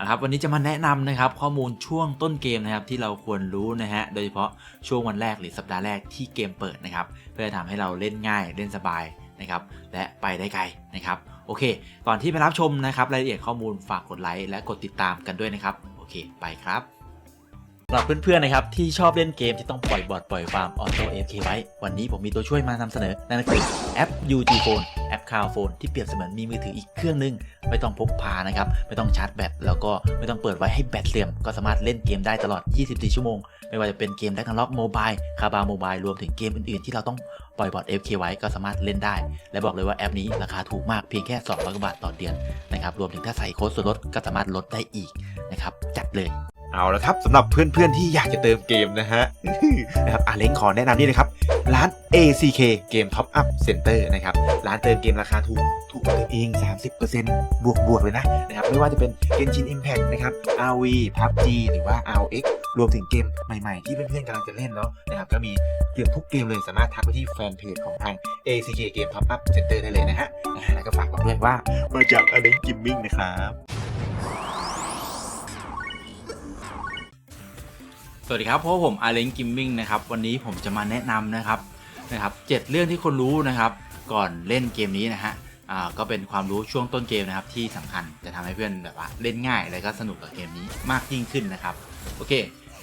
นะครับวันนี้จะมาแนะนำนะครับข้อมูลช่วงต้นเกมนะครับที่เราควรรู้นะฮะโดยเฉพาะช่วงวันแรกหรือสัปดาห์แรกที่เกมเปิดนะครับเพื่อทำให้เราเล่นง่ายเล่นสบายนะครับและไปได้ไกลนะครับโอเค ก่อนที่ไปรับชมนะครับรายละเอียดข้อมูลฝากกดไลค์และกดติดตามกันด้วยนะครับโอเค ไปครับ สำหรับเพื่อนๆนะครับที่ชอบเล่นเกมที่ต้องปล่อยบอร์ดปล่อยฟาร์มออโต้เอฟเคไว้ วันนี้ผมมีตัวช่วยมานำเสนอ นั่นก็คือแอป UG Phone แอป Cloud Phone ที่เปรียบเสมือนมีมือถืออีกเครื่องหนึง ไม่ต้องพกพานะครับ ไม่ต้องชาร์จแบตแล้วก็ไม่ต้องเปิดไว้ให้แบตเสื่อม ก็สามารถเล่นเกมได้ตลอด 24 ชั่วโมง ไม่ว่าจะเป็นเกม d ด a g o n l o c k Mobile คาบาโมบายรวมถึงเกมอื่นๆ ที่เราต้องปล่อยบอร์ด FK ไว้ก็สามารถเล่นได้ และบอกเลยว่าแอปนี้ราคาถูกมากเพียงแค่ 200กว่าบาทต่อเดือนนะครับรวมถึงถ้าใส่โค้ดส่วนลดก็สามารถลดได้อีกนะครับจัดเลย เอาละครับสำหรับเพื่อนๆที่อยากจะเติมเกมนะฮะนะครับอาเล้งขอแนะนำนี่นะครับ ร้าน ACK Game Top Up Center นะครับ ร้านเติมเกมราคาถูก ถูกกว่าตัวเอง 30%บวกบวกเลยนะนะครับ ไม่ว่าจะเป็น Genshin Impact นะครับ RV PUBG หรือว่า RX รวมถึงเกมใหม่ๆ ที่เพื่อนๆกำลังจะเล่นเนาะนะครับ ก็มีเกือบทุกเกมเลยสามารถทักไปที่แฟนเพจของทาง ACK Game Top Up Center ได้เลยนะฮะแล้วก็ฝากบอกด้วยว่ามาจากอาเล้งกิมมิ่งนะครับ สวัสดีครับพผมอาเลนกิมมิ่งนะครับวันนี้ผมจะมาแนะนำนะครับนะครับเจ็ดเรื่องที่คนรู้นะครับ ก่อนเล่นเกมนี้นะฮะอ่าก็เป็นความรู้ช่วงต้นเกมนะครับ ที่สำคัญจะทำให้เพื่อนแบบว่าเล่นง่ายและก็สนุกกับเกมนี้มากยิ่งขึ้นนะครับโอเค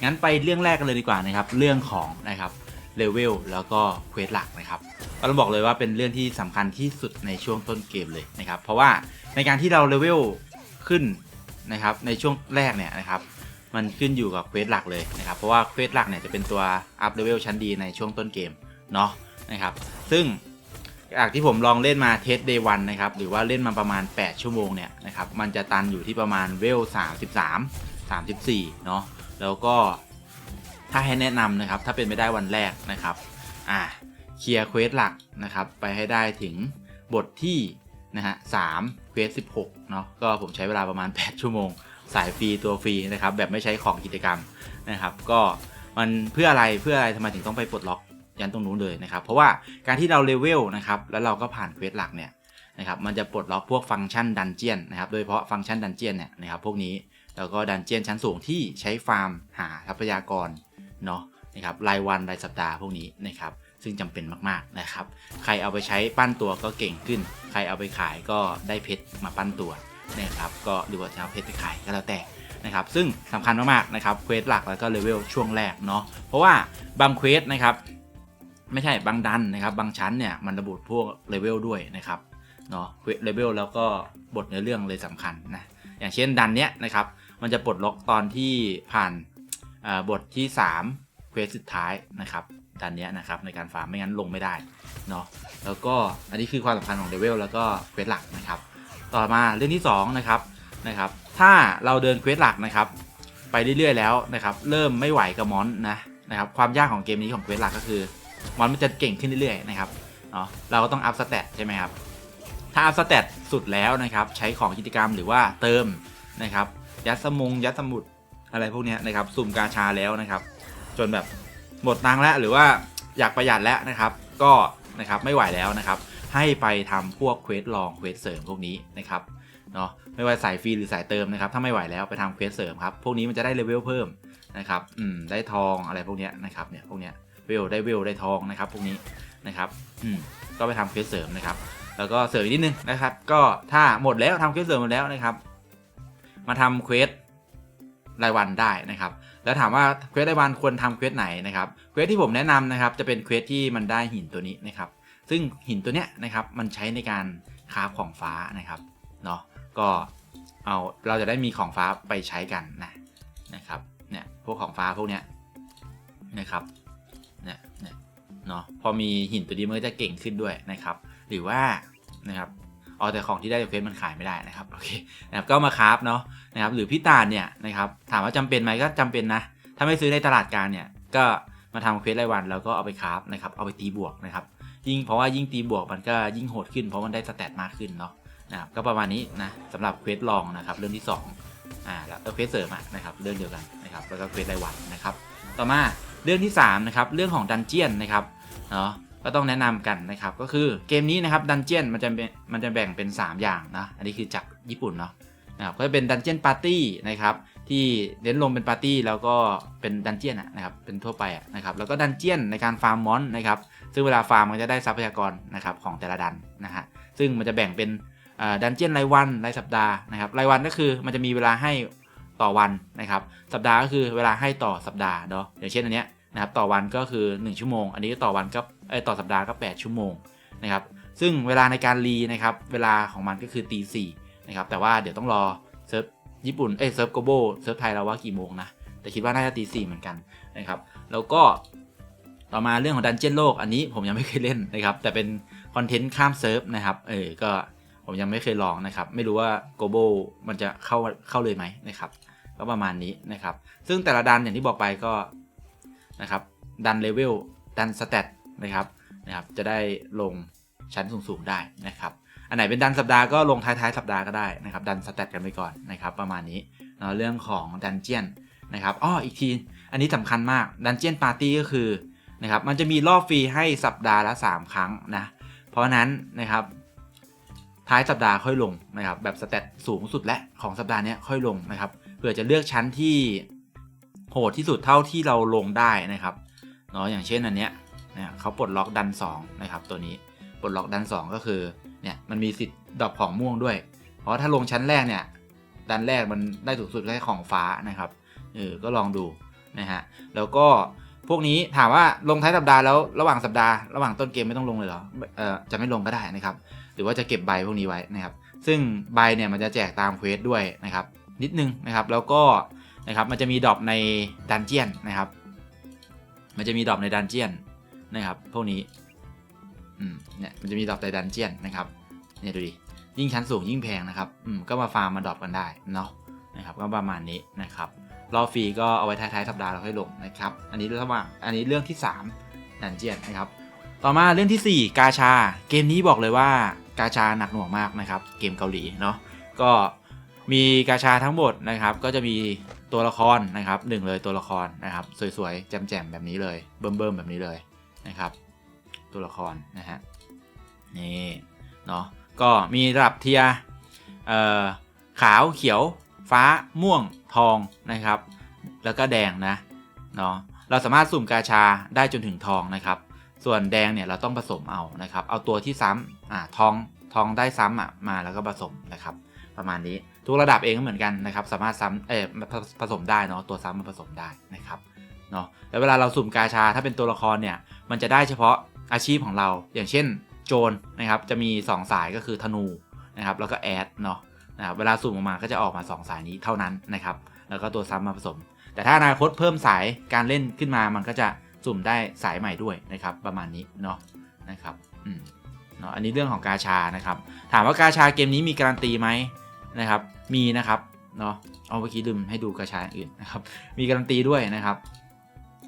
งั้นไปเรื่องแรกกันเลยดีกว่านะครับ เรื่องของนะครับเลเวลแล้วก็เควสหลักนะครับก็ต้องบอกเลยว่าเป็นเรื่องที่สำคัญที่สุดในช่วงต้นเกมเลยนะครับ เพราะว่าในการที่เราเลเวลขึ้นนะครับในช่วงแรกเนี่ยนะครับ มันขึ้นอยู่กับเควสหลักเลยนะครับเพราะว่าเควสหลักเนี่ยจะเป็นตัวอัพเลเวลชั้นดีในช่วงต้นเกมเนาะนะครับซึ่งจากที่ผมลองเล่นมาเทสเดย์วันนะครับหรือว่าเล่นมาประมาณ 8 ชั่วโมงเนี่ยนะครับมันจะตันอยู่ที่ประมาณเวล 33 34เนาะแล้วก็ถ้าให้แนะนำนะครับถ้าเป็นไปได้วันแรกนะครับอ่าเคลียร์เควสหลักนะครับไปให้ได้ถึงบทที่นะฮะสามเควสสิบหกเนาะก็ผมใช้เวลาประมาณ 8 ชั่วโมง สายฟรีตัวฟรีนะครับแบบไม่ใช้ของกิจกรรมนะครับ ก็มันเพื่ออะไรเพื่ออะไรทำไมถึงต้องไปปลดล็อกยันตรงนู้นเลยนะครับ เพราะว่าการที่เราเลเวลนะครับแล้วเราก็ผ่านเควสหลักเนี่ยนะครับมันจะปลดล็อกพวกฟังก์ชันดันเจียนนะครับโดยเฉพาะฟังก์ชันดันเจียนเนี่ยนะครับพวกนี้แล้วก็ดันเจียนชั้นสูงที่ใช้ฟาร์มหาทรัพยากรเนาะนะครับรายวันรายสัปดาห์พวกนี้นะครับซึ่งจำเป็นมากๆนะครับ ใครเอาไปใช้ปั้นตัวก็เก่งขึ้น ใครเอาไปขายก็ได้เพชรมาปั้นตัว นะครับก็หรือว่าจะเอาเพชรไปขายก็แล้วแต่นะครับซึ่งสำคัญมากๆนะครับเควสหลักแล้วก็เลเวลช่วงแรกเนาะเพราะว่าบางเควสนะครับไม่ใช่บางดันนะครับบางชั้นเนี่ยมันระบุพวกเลเวลด้วยนะครับเนาะเควสเลเวลแล้วก็บทเนื้อเรื่องเลยสำคัญนะอย่างเช่นดันเนี้ยนะครับมันจะปลดล็อกตอนที่ผ่านบทที่3เควสสุดท้ายนะครับดันเนี้ยนะครับในการฟาร์มไม่งั้นลงไม่ได้เนาะแล้วก็อันนี้คือความสำคัญของเลเวลแล้วก็เควสหลักนะครับ ต่อมาเรื่องที่2นะครับนะครับ ถ้าเราเดินเควสหลักนะครับ ไปเรื่อยๆแล้วนะครับ เริ่มไม่ไหวกับมอนนะนะครับความยากของเกมนี้ของเควสหลักก็คือมอนมันจะเก่งขึ้นเรื่อยๆนะครับเนาะเราก็ต้องอัพสเตตใช่ไหมครับถ้าอัพสเตตสุดแล้วนะครับใช้ของกิจกรรมหรือว่าเติมนะครับยัดสมงยัดสมุดอะไรพวกนี้นะครับสุ่มกาชาแล้วนะครับ จนแบบหมดตังแล้วหรือว่าอยากประหยัดแล้วนะครับ ก็นะครับไม่ไหวแล้วนะครับ ให้ไปทำพวกเควสลองเควสเสริมพวกนี้นะครับเนาะไม่ว่าสายฟรีหรือสายเติมนะครับถ้าไม่ไหวแล้วไปทำเควสเสริมครับพวกนี้มันจะได้เลเวลเพิ่มนะครับอืมได้ทองอะไรพวกเนี้ยนะครับเนี่ยพวกเนี้ยเวลได้เวลได้ทองนะครับพวกนี้นะครับอืมก็ไปทำเควสเสริมนะครับ แล้วก็เสริมอีกนิดนึงนะครับ ก็ถ้าหมดแล้วทำเควสเสริมหมดแล้วนะครับ มาทำเควสรายวันได้นะครับ แล้วถามว่าเควสรายวันควรทำเควสไหนนะครับเควสที่ผมแนะนำนะครับ จะเป็นเควสที่มันได้หินตัวนี้นะครับ ซึ่งหินตัวเนี้ยนะครับมันใช้ในการคราฟของฟ้านะครับเนาะก็เอาเราจะได้มีของฟ้าไปใช้กันนะนะครับเนี่ยพวกของฟ้าพวกเนี้ยนะครับเนี่ยเนี่ยเนาะพอมีหินตัวนี้มันก็จะเก่งขึ้นด้วยนะครับ หรือว่านะครับเอาแต่ของที่ได้จากเควสมันขายไม่ได้นะครับโอเคนะครับก็มาคราฟเนาะนะครับหรือพี่ตาลเนี่ยนะครับถามว่าจำเป็นไหมก็จำเป็นนะ ถ้าไม่ซื้อในตลาดกลางเนี่ยก็มาทำเควสรายวันแล้วก็เอาไปคราฟนะครับเอาไปตีบวกนะครับ ยิ่งเพราะว่ายิ่งตีบวกมันก็ยิ่งโหดขึ้นเพราะมันได้สแตทมากขึ้นเนาะนะครับก็ประมาณนี้นะสำหรับเควสลองนะครับเรื่องที่2อ่าแล้วเควสเสริมนะครับเรื่องเดียวกันนะครับแล้วก็เควสรายวันนะครับ ต่อมาเรื่องที่3นะครับเรื่องของดันเจียนนะครับเนาะก็ต้องแนะนำกันนะครับก็คือเกมนี้นะครับดันเจียนมันจะมันจะแบ่งเป็น 3 อย่างนะอันนี้คือจากญี่ปุ่นเนาะนะครับก็จะเป็นดันเจียนปาร์ตี้นะครับที่เน้นลงเป็นปาร์ตี้แล้วก็เป็นดันเจียนนะครับเป็นทั่วไปนะครับแล้วก็ดันเจียนในการฟาร์มมอนนะครับ ซึ่งเวลาฟาร์มมันจะได้ทรัพยากรนะครับของแต่ละดันนะฮะซึ่งมันจะแบ่งเป็นดันเจียนรายวันรายสัปดาห์นะครับรายวันก็คือมันจะมีเวลาให้ต่อวันนะครับ สัปดาห์ก็คือเวลาให้ต่อสัปดาห์เนาะอย่างเช่นอันเนี้ยนะครับต่อวันก็คือ 1 ชั่วโมง อันนี้ต่อวันก็เอ้ยต่อสัปดาห์ก็ 8 ชั่วโมงนะครับซึ่งเวลาในการรีนะครับเวลาของมันก็คือตีสี่นะครับแต่ว่าเดี๋ยวต้องรอเซิร์ฟญี่ปุ่นเอ้เซิร์ฟโกโบเซิร์ฟไทยเราว่ากี่โมงนะแต่คิดว่าน่าจะตีสี่เหมือนกันนะครับแล้วก็ ต่อมาเรื่องของดันเจียนโลกอันนี้ผมยังไม่เคยเล่นนะครับ แต่เป็นคอนเทนต์ข้ามเซิร์ฟนะครับ เออ ก็ผมยังไม่เคยลองนะครับ ไม่รู้ว่าโกโบมันจะเข้าเข้าเลยไหมนะครับ ก็ประมาณนี้นะครับ ซึ่งแต่ละดันอย่างที่บอกไปก็นะครับ ดันเลเวล ดันสเตตนะครับ นะครับ จะได้ลงชั้นสูงๆได้นะครับ อันไหนเป็นดันสัปดาห์ก็ลงท้ายๆสัปดาห์ก็ได้นะครับ ดันสเตตกันไปก่อนนะครับ ประมาณนี้เนาะเรื่องของดันเจียนนะครับ อ้อ อีกที อันนี้สำคัญมาก ดันเจียนปาร์ตี้ก็คือ นะครับ มันจะมีรอบฟรีให้สัปดาห์ละ 3 ครั้งนะ เพราะนั้นนะครับ ท้ายสัปดาห์ค่อยลงนะครับ แบบสเตตสูงสุดและของสัปดาห์นี้ค่อยลงนะครับ เพื่อจะเลือกชั้นที่โหดที่สุดเท่าที่เราลงได้นะครับ เนาะอย่างเช่นอันเนี้ยเนี่ยเขาปลดล็อกดัน2นะครับ ตัวนี้ปลดล็อกดัน 2 ก็คือเนี่ยมันมีสิทธิ์ดรอปของม่วงด้วย เพราะถ้าลงชั้นแรกเนี่ยดันแรกมันได้สูงสุดแค่ของฟ้านะครับเออก็ลองดูนะฮะแล้วก็ พวกนี้ถามว่าลงท้ายสัปดาห์แล้วระหว่างสัปดาห์ระหว่างต้นเกมไม่ต้องลงเลยเหรอเออจะไม่ลงก็ได้นะครับ หรือว่าจะเก็บใบพวกนี้ไว้นะครับ ซึ่งใบเนี่ยมันจะแจกตามเควสด้วยนะครับ นิดนึงนะครับแล้วก็นะครับมันจะมีดรอปในดันเจียนนะครับ มันจะมีดรอปในดันเจียนนะครับ พวกนี้อืมเนี่ยมันจะมีดรอปในดันเจียนนะครับเนี่ยดูดิยิ่งชั้นสูงยิ่งแพงนะครับอืมก็มาฟาร์มมาดรอปกันได้เนาะนะครับก็ประมาณนี้นะครับ รอฟรีก็เอาไว้ท้ายๆสัปดาห์เราค่อยลงนะครับ อันนี้เรื่องว่าอันนี้เรื่องที่3ดันเจียนนะครับ ต่อมาเรื่องทีสี่ 4 กาชา เกมนี้บอกเลยว่ากาชาหนักหน่วงมากนะครับ เกมเกาหลีเนาะ ก็มีกาชาทั้งหมดนะครับ ก็จะมีตัวละครนะครับหนึ่งเลยตัวละครนะครับ สวยๆแจ่มๆแบบนี้เลย เบิ่มๆแบบนี้เลยนะครับ ตัวละครนะฮะ นี่เนาะ ก็มีระดับเทียเอ่อขาวเขียว ฟ้าม่วงทองนะครับ แล้วก็แดงนะเนาะเราสามารถสุ่มกาชาได้จนถึงทองนะครับ ส่วนแดงเนี่ยเราต้องผสมเอานะครับ เอาตัวที่ซ้ำอ่าทองทองได้ซ้ำอะมาแล้วก็ผสมนะครับ ประมาณนี้ทุกระดับเองก็เหมือนกันนะครับ สามารถซ้ำเออผสมได้เนาะตัวซ้ำมาผสมได้นะครับเนาะแล้วเวลาเราสุ่มกาชาถ้าเป็นตัวละครเนี่ยมันจะได้เฉพาะอาชีพของเรา อย่างเช่น โจรนะครับจะมี 2 สายก็คือธนูนะครับแล้วก็แอดเนาะ นะครับเวลาสุ่มออกมาก็จะออกมา 2 สายนี้เท่านั้นนะครับแล้วก็ตัวซ้ำมาผสม แต่ถ้าอนาคตเพิ่มสายการเล่นขึ้นมามันก็จะสุ่มได้สายใหม่ด้วยนะครับประมาณนี้เนาะนะครับอืมเนาะอันนี้เรื่องของกาชานะครับถามว่ากาชาเกมนี้มีการันตีไหมนะครับมีนะครับเนาะเอาเมื่อกี้ลืมให้ดูกาชาอื่นนะครับมีการันตีด้วยนะครับ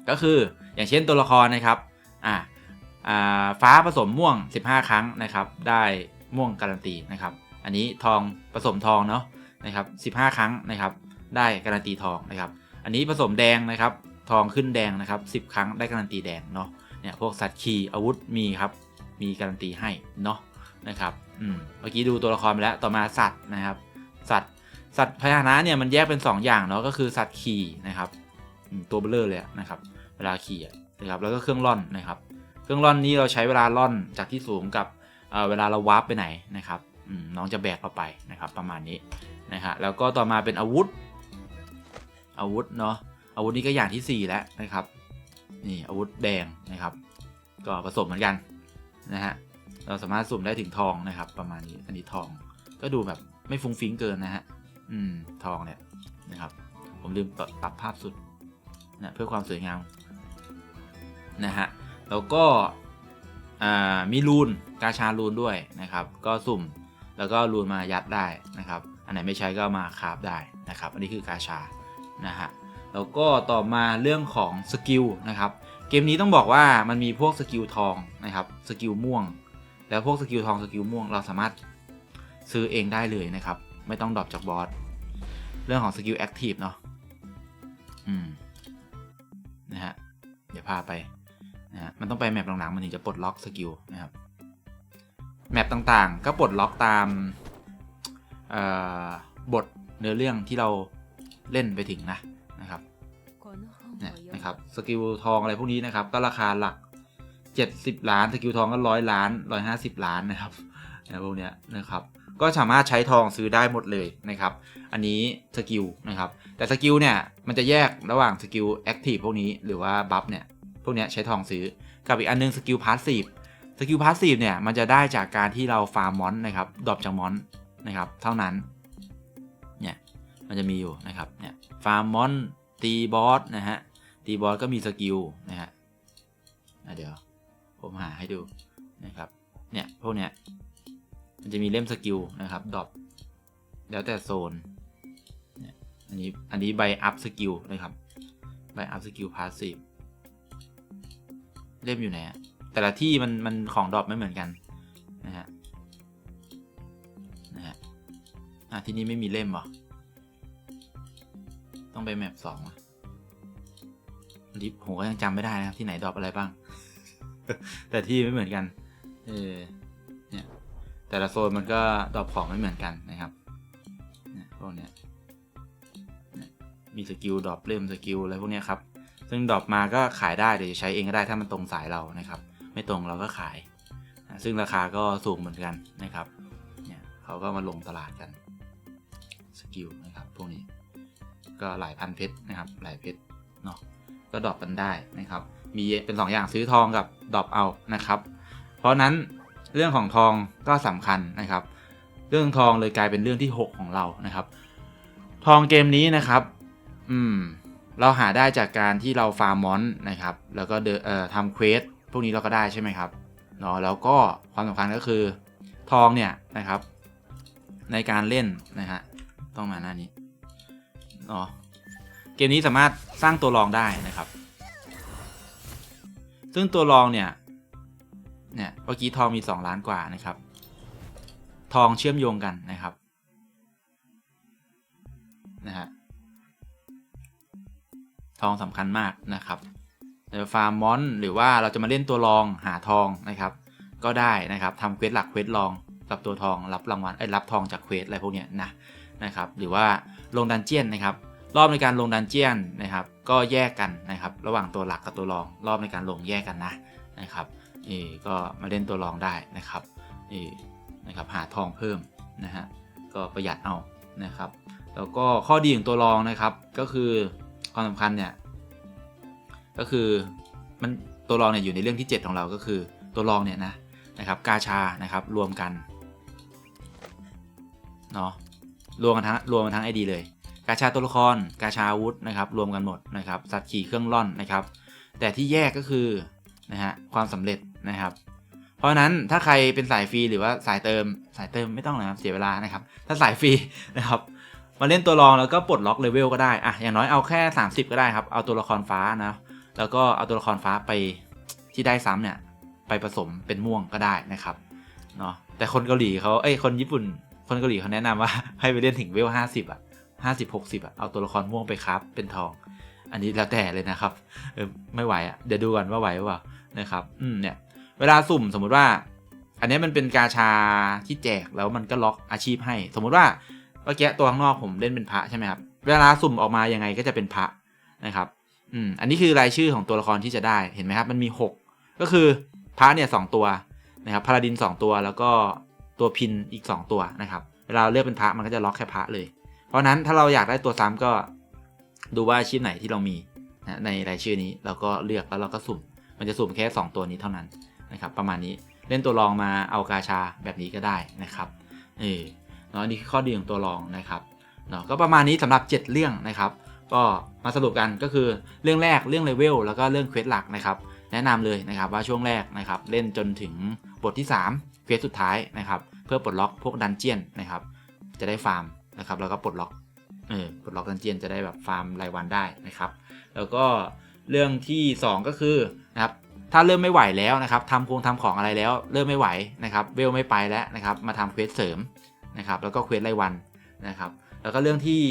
ก็คืออย่างเช่นตัวละครนะครับอ่าอ่าฟ้าผสมม่วง 15 ครั้งนะครับ ได้ม่วงการันตีนะครับ อันนี้ทองผสมทองเนาะนะครับ 15 ครั้งนะครับ ได้การันตีทองนะครับ อันนี้ผสมแดงนะครับ ทองขึ้นแดงนะครับ 10 ครั้งได้การันตีแดงเนาะเนี่ยพวกสัตว์ขี่อาวุธมีครับ มีการันตีให้เนาะนะครับอืมเมื่อกี้ดูตัวละครไปแล้วต่อมาสัตว์นะครับ สัตว์สัตว์พาหนะเนี่ยมันแยกเป็น 2 อย่างเนาะก็คือสัตว์ขี่นะครับตัวเบลเลอร์เลยนะครับเวลาขี่นะครับแล้วก็เครื่องร่อนนะครับ เครื่องร่อนนี้เราใช้เวลาร่อนจากที่สูงกับเเวลาเราวาร์ปไปไหนนะครับ น้องจะแบกเราไปนะครับประมาณนี้นะฮะแล้วก็ต่อมาเป็นอาวุธ อาวุธเนาะอาวุธนี้ก็อย่างที่ 4 แล้วนะครับนี่อาวุธแดงนะครับ ก็ผสมเหมือนกันนะฮะเราสามารถสุ่มได้ถึงทองนะครับ ประมาณนี้อันนี้ทองก็ดูแบบไม่ฟุ้งฟิ้งเกินนะฮะอืมทองเนี่ยนะครับ ผมลืมปรับภาพสุดนะเพื่อความสวยงามนะฮะแล้วก็อ่ามีรูนกาชารูนด้วยนะครับ ก็สุ่ม แล้วก็รูนมายัดได้นะครับ อันไหนไม่ใช้ก็มาคราฟได้นะครับ อันนี้คือกาชานะฮะแล้วก็ต่อมาเรื่องของสกิลนะครับ เกมนี้ต้องบอกว่ามันมีพวกสกิลทองนะครับสกิลม่วง แล้วพวกสกิลทองสกิลม่วงเราสามารถซื้อเองได้เลยนะครับ ไม่ต้องดรอปจากบอสเรื่องของสกิลแอคทีฟเนาะอืมนะฮะเดี๋ยวพาไปนะฮะมันต้องไปแมปหลังๆมันถึงจะปลดล็อกสกิลนะครับ แมปต่างๆ ก็ปลดล็อกตามบทเนื้อเรื่องที่เราเล่นไปถึงนะนะครับเนี่ยนะครับบสกิลทองอะไรพวกนี้นะครับ ก็ราคาหลัก 70 ล้านสกิลทองก็ร้อยล้าน 150 ล้านนะครับนะพวกเนี้ยนะครับก็สามารถใช้ทองซื้อได้หมดเลยนะครับ อันนี้สกิลนะครับ แต่สกิลเนี่ยมันจะแยกระหว่างสกิลแอคทีฟพวกนี้หรือว่าบัฟเนี่ยพวกเนี้ยใช้ทองซื้อกับอีกอันนึงสกิลพาสซีฟ สกิลพาสซีฟเนี่ยมันจะได้จากการที่เราฟาร์มมอนนะครับดรอปจากมอนนะครับเท่านั้นเนี่ยมันจะมีอยู่นะครับเนี่ยฟาร์มมอนตีบอสนะฮะตีบอสก็มีสกิลนะฮะเดี๋ยวผมหาให้ดูนะครับเนี่ยพวกเนี้ยมันจะมีเล่มสกิลนะครับดรอปแล้วแต่โซนเนี่ยอันนี้อันนี้ใบอัพสกิลนะครับใบอัพสกิลพาสซีฟเล่มอยู่ไหนอะ แต่ละที่มันมันของดรอปไม่เหมือนกันนะฮะนะฮะอะที่นี่ไม่มีเล่มหรอต้องไปแมปสองลิฟผมก็ยังจำไม่ได้นะครับที่ไหนดรอปอะไรบ้าง แต่ที่ไม่เหมือนกันเออเนี่ยแต่ละโซนมันก็ดรอปของไม่เหมือนกันนะครับเนี่ยพวกเนี้ยเนี่ยมีสกิลดรอปเล่มสกิลอะไรพวกเนี้ยครับซึ่งดรอปมาก็ขายได้เดี๋ยวจะใช้เองก็ได้ถ้ามันตรงสายเรานะครับ ไม่ตรงเราก็ขาย ซึ่งราคาก็สูงเหมือนกันนะครับ เนี่ยเขาก็มาลงตลาดกัน สกิลนะครับพวกนี้ ก็หลายพันเพชรนะครับ หลายเพชรเนาะ ก็ดรอปกันได้นะครับ มีเป็นสองอย่างซื้อทองกับดรอปเอานะครับ เพราะนั้นเรื่องของทองก็สำคัญนะครับ เรื่องทองเลยกลายเป็นเรื่องที่ 6 ของเรานะครับ ทองเกมนี้นะครับ อืมเราหาได้จากการที่เราฟาร์มมอนนะครับ แล้วก็เดนเอ่อทำเควส พวกนี้เราก็ได้ใช่ไหมครับเนาะแล้วก็ความสำคัญก็คือทองเนี่ยนะครับ ในการเล่นนะฮะต้องมาหน้านี้เนาะเกมนี้สามารถสร้างตัวรองได้นะครับ ซึ่งตัวรองเนี่ยเนี่ยเมื่อกี้ทองมี 2 ล้านกว่านะครับ ทองเชื่อมโยงกันนะครับนะฮะทองสำคัญมากนะครับ ฟาร์มมอนหรือว่าเราจะมาเล่นตัวรองหาทองนะครับ ก็ได้นะครับทำเควสหลักเควสรองกับตัวทองรับรางวัลไอ้รับทองจากเควสอะไรพวกเนี้ยนะนะครับ หรือว่าลงดันเจียนนะครับ รอบในการลงดันเจียนนะครับ ก็แยกกันนะครับ ระหว่างตัวหลักกับตัวรอง รอบในการลงแยกกันนะนะครับเออก็มาเล่นตัวรองได้นะครับเออนะครับหาทองเพิ่มนะฮะก็ประหยัดเอานะครับ แล้วก็ข้อดีของตัวรองนะครับ ก็คือความสำคัญเนี่ย ก็คือมันตัวรองเนี่ยอยู่ในเรื่องที่ 7 ของเราก็คือตัวรองเนี่ยนะนะครับกาชานะครับรวมกันเนาะรวมกันทั้งรวมกันทั้งไอดีเลย กาชาตัวละคร กาชาอาวุธนะครับรวมกันหมดนะครับสัตว์ขี่เครื่องร่อนนะครับ แต่ที่แยกก็คือนะฮะความสำเร็จนะครับ เพราะฉะนั้นถ้าใครเป็นสายฟรีหรือว่าสายเติมสายเติมไม่ต้องนะครับเสียเวลานะครับ ถ้าสายฟรีนะครับมาเล่นตัวรองแล้วก็ปลดล็อกเลเวลก็ได้อะอย่างน้อยเอาแค่ 30 ก็ได้ครับ เอาตัวละครฟ้านะ แล้วก็เอาตัวละครฟ้าไปที่ได้ซ้ำเนี่ย ไปผสมเป็นม่วงก็ได้นะครับเนาะแต่คนเกาหลีเขาเอ้ยคนญี่ปุ่น คนเกาหลีเขาแนะนำว่าให้ไปเล่นถึงเวล50อะ50 60อะเอาตัวละครม่วงไปครับเป็นทอง อันนี้แล้วแต่เลยนะครับเออไม่ไหวอะเดี๋ยวดูกันว่าไหวหรือเปล่านะครับ อืมเนี่ย เวลาสุ่มสมมุติว่า อันนี้มันเป็นกาชาที่แจกแล้วมันก็ล็อกอาชีพให้ สมมุติว่าเมื่อกี้ตัวข้างนอกผมเล่นเป็นพระใช่ไหมครับเวลาสุ่มออกมายังไงก็จะเป็นพระนะครับ อืมอันนี้คือรายชื่อของตัวละครที่จะได้เห็นไหมครับ มันมี6ก็คือพระเนี่ยสตัวนะครับพาราดิน 2 ตัวแล้วก็ตัวพินอีก 2 ตัวนะครับเวลาเราเลือกเป็นพระมันก็จะล็อกแค่พระเลย เพราะนั้นถ้าเราอยากได้ตัวซ้ำก็ดูว่าอาชีพไหนที่เรามีนะในรายชื่อนี้เราก็เลือกแล้วเราก็สุ่ม มันจะสุ่มแค่ 2 ตัวนี้เท่านั้นนะครับประมาณนี้เล่นตัวรองมาเอากาชาแบบนี้ก็ได้นะครับเออเนาะนี่คือข้อดีของตัวรองนะครับเนาะก็ประมาณนี้สำหรับ 7 เรื่องนะครับ ก็มาสรุปกันก็คือเรื่องแรกเรื่องเลเวลแล้วก็เรื่องเควสหลักนะครับ แนะนำเลยนะครับว่าช่วงแรกนะครับเล่นจนถึงบทที่3เควสสุดท้ายนะครับ เพื่อปลดล็อกพวกดันเจียนนะครับ จะได้ฟาร์มนะครับแล้วก็ปลดล็อกเออปลดล็อกดันเจียนจะได้แบบฟาร์มรายวันได้นะครับ แล้วก็เรื่องที่ 2 ก็คือนะครับถ้าเริ่มไม่ไหวแล้วนะครับทำโครงทำของอะไรแล้วเริ่มไม่ไหวนะครับเวลไม่ไปแล้วนะครับ มาทำเควสเสริมนะครับ แล้วก็เควสรายวันนะครับ แล้วก็เรื่องที่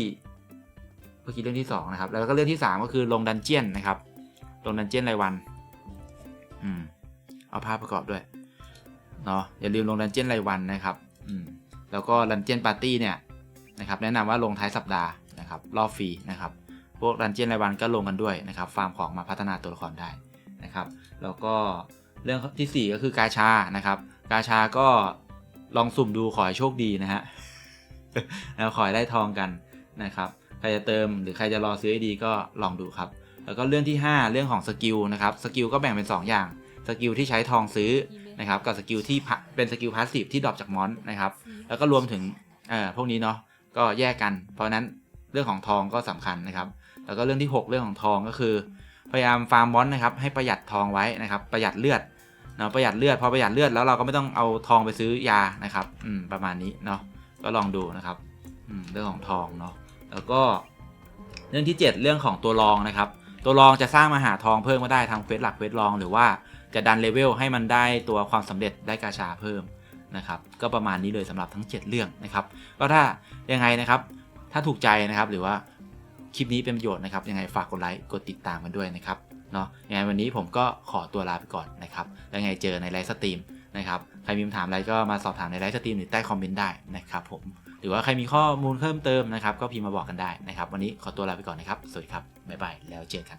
มื่อกี้เรื่องที่2นะครับแล้วก็เรื่องที่ 3 ก็คือลงดันเจียนนะครับ ลงดันเจียนรายวันอืมเอาภาพประกอบด้วยเนาะอย่าลืมลงดันเจียนรายวันนะครับอืมแล้วก็ดันเจียนปาร์ตี้เนี่ยนะครับแนะนำว่าลงท้ายสัปดาห์นะครับรอบฟรีนะครับ พวกดันเจียนรายวันก็ลงกันด้วยนะครับฟาร์มของมาพัฒนาตัวละครได้นะครับ แล้วก็เรื่องที่ 4 ก็คือกาชานะครับ กาชาก็ลองสุ่มดูขอให้โชคดีนะฮะแล้วขอให้ได้ทองกันนะครับ ใครจะเติมหรือใครจะรอซื้อให้ดีก็ลองดูครับ แล้วก็เรื่องที่ 5 เรื่องของสกิลนะครับสกิลก็แบ่งเป็น 2 อย่างสกิลที่ใช้ทองซื้อนะครับกับสกิลที่พะเป็นสกิลพาสซีฟที่ดรอปจากมอนนะครับแล้วก็รวมถึงเอ่อพวกนี้เนาะก็แยกกัน เพราะฉะนั้นเรื่องของทองก็สำคัญนะครับ แล้วก็เรื่องที่ 6 เรื่องของทองก็คือ พยายามฟาร์มมอนนะครับให้ประหยัดทองไว้นะครับ ประหยัดเลือดเนาะประหยัดเลือดพอประหยัดเลือดแล้วเราก็ไม่ต้องเอาทองไปซื้อยานะครับอืมประมาณนี้เนาะก็ลองดูนะครับอืมเรื่องของทองเนาะ แล้วก็เรื่องที่ 7 เรื่องของตัวรองนะครับ ตัวรองจะสร้างมาหาทองเพิ่มก็ได้ทางเควสหลักเควสรอง หรือว่าจะดันเลเวลให้มันได้ตัวความสำเร็จได้กาชาเพิ่มนะครับก็ประมาณนี้เลยสำหรับทั้ง 7 เรื่องนะครับก็ถ้ายังไงนะครับ ถ้าถูกใจนะครับหรือว่าคลิปนี้เป็นประโยชน์นะครับยังไงฝากกดไลค์กดติดตามกันด้วยนะครับเนาะยังไงวันนี้ผมก็ขอตัวลาไปก่อนนะครับแล้วยังไงเจอในไลฟ์สตรีมนะครับใครมีคำถามอะไรก็มาสอบถามในไลฟ์สตรีมหรือใต้คอมเมนต์ได้นะครับผม หรือว่าใครมีข้อมูลเพิ่มเติมนะครับ ก็พิมพ์มาบอกกันได้นะครับ วันนี้ขอตัวลาไปก่อนนะครับ สวัสดีครับ บ๊ายบาย แล้วเจอกัน